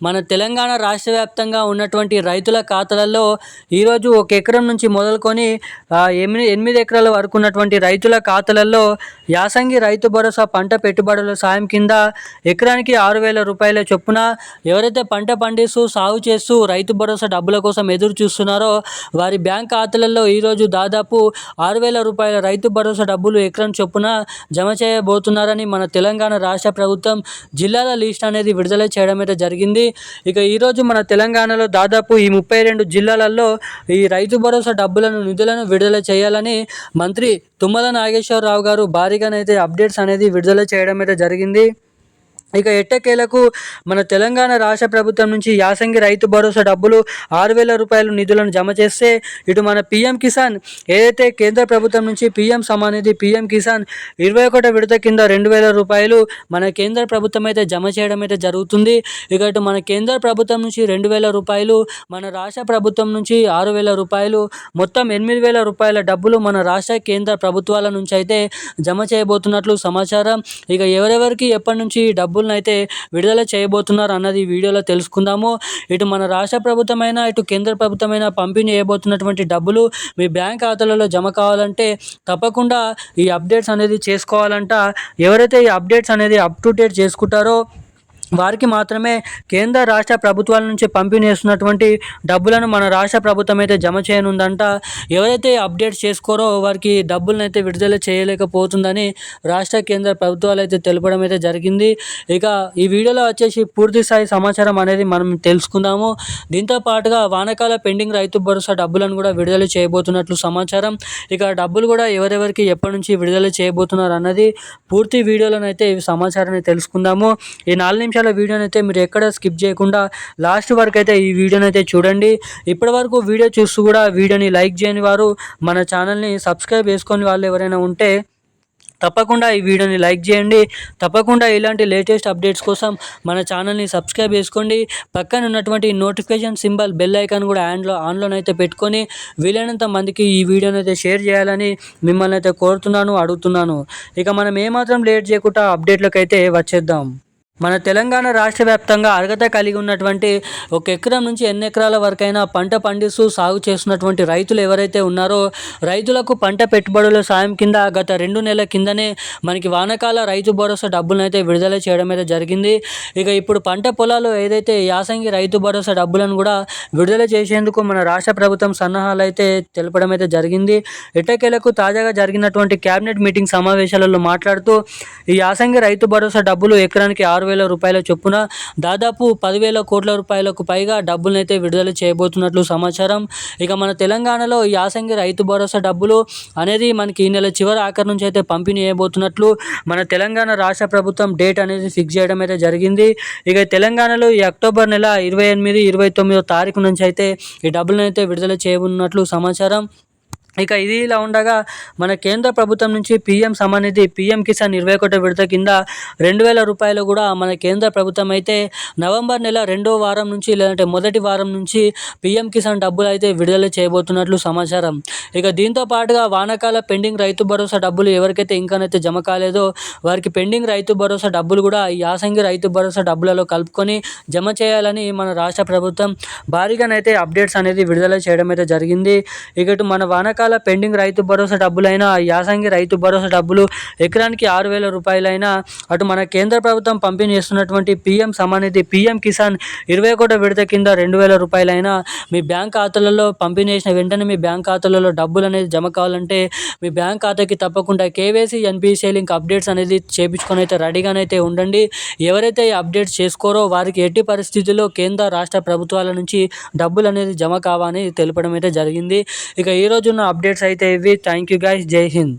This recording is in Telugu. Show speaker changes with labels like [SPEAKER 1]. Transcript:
[SPEAKER 1] మన తెలంగాణ రాష్ట్ర వ్యాప్తంగా ఉన్నటువంటి రైతుల ఖాతాలలో ఈరోజు ఒక ఎకరం నుంచి మొదలుకొని ఎనిమిది ఎనిమిది ఎకరాల వరకు ఉన్నటువంటి రైతుల ఖాతాలలో యాసంగి రైతు భరోసా పంట పెట్టుబడుల సాయం కింద ఎకరానికి ఆరు వేల రూపాయల చొప్పున ఎవరైతే పంట పండిస్తూ సాగు చేస్తూ రైతు భరోసా డబ్బుల కోసం ఎదురు చూస్తున్నారో వారి బ్యాంక్ ఖాతాలలో ఈరోజు దాదాపు ఆరు వేల రూపాయల రైతు భరోసా డబ్బులు ఎకరం చొప్పున జమ చేయబోతున్నారని మన తెలంగాణ రాష్ట్ర ప్రభుత్వం జిల్లాల లిస్ట్ అనేది విడుదల చేయడం అయితే జరిగింది. ఇక ఈరోజు మన తెలంగాణలో దాదాపు ఈ ముప్పై రెండు జిల్లాలలో ఈ రైతు భరోసా డబ్బులను నిధులను విడుదల చేయాలని మంత్రి తుమ్మల నాగేశ్వరరావు గారు భారీగానైతే అప్డేట్స్ అనేది విడుదల చేయడం అయితే జరిగింది. ఇక ఎట్టకేలకు మన తెలంగాణ రాష్ట్ర ప్రభుత్వం నుంచి యాసంగి రైతు భరోసా డబ్బులు ఆరు వేల రూపాయలు నిధులను జమ చేస్తే ఇటు మన పిఎం కిసాన్ ఏదైతే కేంద్ర ప్రభుత్వం నుంచి పిఎం సమానిధి పిఎం కిసాన్ ఇరవై ఒకటో విడత కింద రెండు వేల రూపాయలు మన కేంద్ర ప్రభుత్వం అయితే జమ చేయడం అయితే జరుగుతుంది. ఇక ఇటు మన కేంద్ర ప్రభుత్వం నుంచి రెండు వేల రూపాయలు మన రాష్ట్ర ప్రభుత్వం నుంచి ఆరు వేల రూపాయలు మొత్తం ఎనిమిది వేల రూపాయల డబ్బులు మన రాష్ట్ర కేంద్ర ప్రభుత్వాల నుంచి అయితే జమ చేయబోతున్నట్లు సమాచారం. ఇక ఎవరెవరికి ఎప్పటి నుంచి డబ్బు డబ్బులను అయితే విడుదల చేయబోతున్నారు అన్నది వీడియోలో తెలుసుకుందాము. ఇటు మన రాష్ట్ర ప్రభుత్వమైన ఇటు కేంద్ర ప్రభుత్వమైన పంపిణీ చేయబోతున్నటువంటి డబ్బులు మీ బ్యాంక్ ఖాతాలలో జమ కావాలంటే తప్పకుండా ఈ అప్డేట్స్ అనేది చేసుకోవాలంట. ఎవరైతే ఈ అప్డేట్స్ అనేది అప్ టు డేట్ చేసుకుంటారో వారికి మాత్రమే కేంద్ర రాష్ట్ర ప్రభుత్వాల నుంచి పంపిణీ చేస్తున్నటువంటి డబ్బులను మన రాష్ట్ర ప్రభుత్వం అయితే జమ చేయనుందంట. ఎవరైతే అప్డేట్ చేసుకోరో వారికి డబ్బులను అయితే విడుదల చేయలేకపోతుందని రాష్ట్ర కేంద్ర ప్రభుత్వాలు అయితే తెలపడం అయితే జరిగింది. ఇక ఈ వీడియోలో వచ్చేసి పూర్తి స్థాయి సమాచారం అనేది మనం తెలుసుకుందాము. దీంతో పాటుగా వానకాల పెండింగ్ రైతు భరోసా డబ్బులను కూడా విడుదల చేయబోతున్నట్లు సమాచారం. ఇక డబ్బులు కూడా ఎవరెవరికి ఎప్పటి నుంచి విడుదల చేయబోతున్నారు అన్నది పూర్తి వీడియోలోనైతే ఈ సమాచారాన్ని తెలుసుకుందాము. ఈ నాలుగు నిమిషాలు వీడియోని అయితే మీరు ఎక్కడ స్కిప్ చేయకుండా లాస్ట్ వరకు అయితే ఈ వీడియోని అయితే చూడండి. ఇప్పటి వరకు వీడియో చూస్తూ కూడా వీడియోని లైక్ చేయని వారు మన ఛానల్ని సబ్స్క్రైబ్ చేసుకొని వాళ్ళు ఎవరైనా ఉంటే తప్పకుండా ఈ వీడియోని లైక్ చేయండి. తప్పకుండా ఇలాంటి లేటెస్ట్ అప్డేట్స్ కోసం మన ఛానల్ని సబ్స్క్రైబ్ చేసుకోండి. పక్కన ఉన్నటువంటి నోటిఫికేషన్ సింబల్ బెల్ ఐకాన్ కూడా ఆన్లో ఆన్లోనైతే పెట్టుకొని వీలైనంత మందికి ఈ వీడియోని అయితే షేర్ చేయాలని మిమ్మల్ని అయితే కోరుతున్నాను అడుగుతున్నాను. ఇక మనం ఏమాత్రం లేట్ చేయకుండా అప్డేట్లకు అయితే వచ్చేద్దాం. మన తెలంగాణ రాష్ట్ర వ్యాప్తంగా అర్హత కలిగి ఉన్నటువంటి ఒక ఎకరం నుంచి ఎన్ని ఎకరాల వరకైనా పంట పండిస్తూ సాగు చేస్తున్నటువంటి రైతులు ఎవరైతే ఉన్నారో రైతులకు పంట పెట్టుబడుల సాయం కింద గత రెండు నెలల కిందనే మనకి వానకాల రైతు భరోసా డబ్బులను అయితే విడుదల చేయడం అయితే జరిగింది. ఇక ఇప్పుడు పంట పొలాలు ఏదైతే యాసంగి రైతు భరోసా డబ్బులను కూడా విడుదల చేసేందుకు మన రాష్ట్ర ప్రభుత్వం సన్నాహాలు అయితే తెలపడం అయితే జరిగింది. ఎట్టకేలకు తాజాగా జరిగినటువంటి కేబినెట్ మీటింగ్ సమావేశాలలో మాట్లాడుతూ ఈ యాసంగి రైతు భరోసా డబ్బులు ఎకరానికి ఆరు వేల రూపాయల చొప్పున దాదాపు పదివేల కోట్ల రూపాయలకు పైగా డబ్బులనైతే విడుదల చేయబోతున్నట్లు సమాచారం. ఇక మన తెలంగాణలో ఈ యాసంగి రైతు భరోసా డబ్బులు అనేది మనకి ఈ నెల చివరి ఆఖరి నుంచి అయితే పంపిణీ చేయబోతున్నట్లు మన తెలంగాణ రాష్ట్ర ప్రభుత్వం డేట్ అనేది ఫిక్స్ చేయడం అయితే జరిగింది. ఇక తెలంగాణలో ఈ అక్టోబర్ నెల ఇరవై ఎనిమిది ఇరవై తొమ్మిదో తారీఖు నుంచి అయితే ఈ డబ్బులను అయితే విడుదల చేయనున్నట్లు సమాచారం. ఇక ఇది ఇలా ఉండగా మన కేంద్ర ప్రభుత్వం నుంచి పీఎం సమానిధి పీఎం కిసాన్ ఇరవై ఒకటి విడత కింద రెండు వేల రూపాయలు కూడా మన కేంద్ర ప్రభుత్వం అయితే నవంబర్ నెల రెండో వారం నుంచి లేదంటే మొదటి వారం నుంచి పీఎం కిసాన్ డబ్బులు అయితే విడుదల చేయబోతున్నట్లు సమాచారం. ఇక దీంతో పాటుగా వానకాల పెండింగ్ రైతు భరోసా డబ్బులు ఎవరికైతే ఇంకానైతే జమ కాలేదో వారికి పెండింగ్ రైతు భరోసా డబ్బులు కూడా ఈ యాసంగి రైతు భరోసా డబ్బులలో కలుపుకొని జమ చేయాలని మన రాష్ట్ర ప్రభుత్వం భారీగానైతే అప్డేట్స్ అనేది విడుదల చేయడం అయితే జరిగింది. ఇక మన వానకాల పెండింగ్ రైతు భరోసా డబ్బులైనా యాసంగి రైతు భరోసా డబ్బులు ఎకరానికి ఆరు వేల రూపాయలైనా అటు మన కేంద్ర ప్రభుత్వం పంపిణీ చేస్తున్నటువంటి పీఎం సమానిధి పీఎం కిసాన్ ఇరవై ఒకటో విడత కింద రెండు వేల రూపాయలైనా మీ బ్యాంక్ ఖాతాలలో పంపిణీ చేసిన వెంటనే మీ బ్యాంక్ ఖాతాలలో డబ్బులు అనేది జమ కావాలంటే మీ బ్యాంక్ ఖాతాకి తప్పకుండా కేవైసీ ఎన్పిసిఐ లింక్ అప్డేట్స్ అనేది చేపించుకొని అయితే రెడీగానైతే ఉండండి. ఎవరైతే ఈ అప్డేట్స్ చేసుకోరో వారికి ఎట్టి పరిస్థితుల్లో కేంద్ర రాష్ట్ర ప్రభుత్వాల నుంచి డబ్బులు అనేది జమ కావని తెలపడం అయితే జరిగింది. ఇక ఈ అప్డేట్స్ అయితే ఇవి థ్యాంక్ యూ గైస్ జై హింద్